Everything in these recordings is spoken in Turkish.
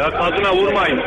ya. Kadına vurmayın.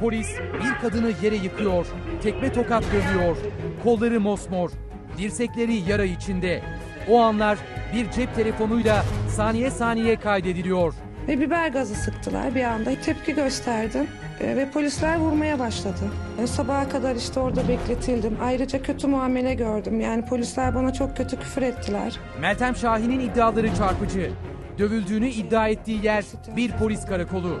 Polis bir kadını yere yıkıyor, tekme tokat dövüyor, kolları mosmor, dirsekleri yara içinde. O anlar bir cep telefonuyla saniye saniye kaydediliyor. Ve biber gazı sıktılar bir anda. Tepki gösterdim E, ve polisler vurmaya başladı. Sabaha kadar işte orada bekletildim. Ayrıca kötü muamele gördüm. Yani polisler bana çok kötü küfür ettiler. Meltem Şahin'in iddiaları çarpıcı. Dövüldüğünü iddia ettiği yer bir polis karakolu.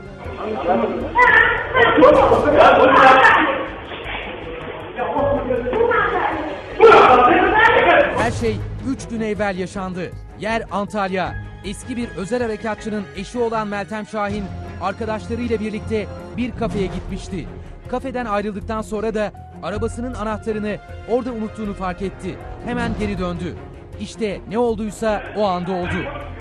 Her şey 3 gün evvel yaşandı. Yer Antalya. Eski bir özel harekatçının eşi olan Meltem Şahin arkadaşlarıyla birlikte bir kafeye gitmişti. Kafeden ayrıldıktan sonra da arabasının anahtarını orada unuttuğunu fark etti. Hemen geri döndü. İşte ne olduysa o anda oldu.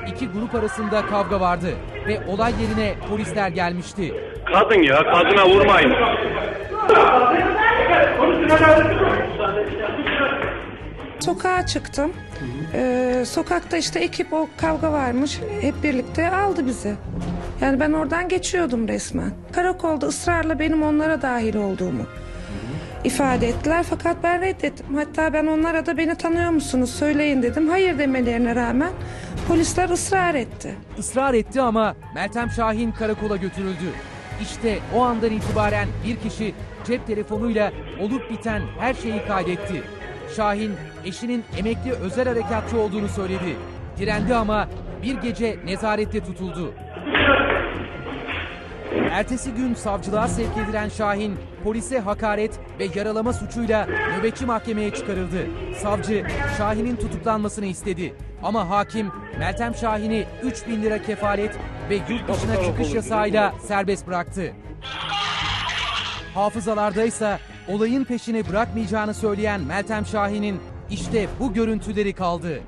İki grup arasında kavga vardı ve olay yerine polisler gelmişti. Kadın ya. Kadına vurmayın. Sokağa çıktım. E, sokakta işte ekip o kavga varmış. Hep birlikte aldı bizi. Yani ben oradan geçiyordum resmen. Karakolda ısrarla benim onlara dahil olduğumu ifade ettiler. Fakat ben reddettim. Hatta ben onlara da beni tanıyor musunuz söyleyin dedim. Hayır demelerine rağmen polisler ısrar etti. Israr etti ama Meltem Şahin karakola götürüldü. İşte o andan itibaren bir kişi cep telefonuyla olup biten her şeyi kaydetti. Şahin eşinin emekli özel harekatçı olduğunu söyledi. Direndi ama bir gece nezarette tutuldu. Ertesi gün savcılığa sevk edilen Şahin, polise hakaret ve yaralama suçuyla nöbetçi mahkemeye çıkarıldı. Savcı, Şahin'in tutuklanmasını istedi. Ama hakim, Meltem Şahin'i 3 bin lira kefalet ve yurt dışına çıkış yasağıyla serbest bıraktı. Hafızalardaysa olayın peşini bırakmayacağını söyleyen Meltem Şahin'in işte bu görüntüleri kaldı.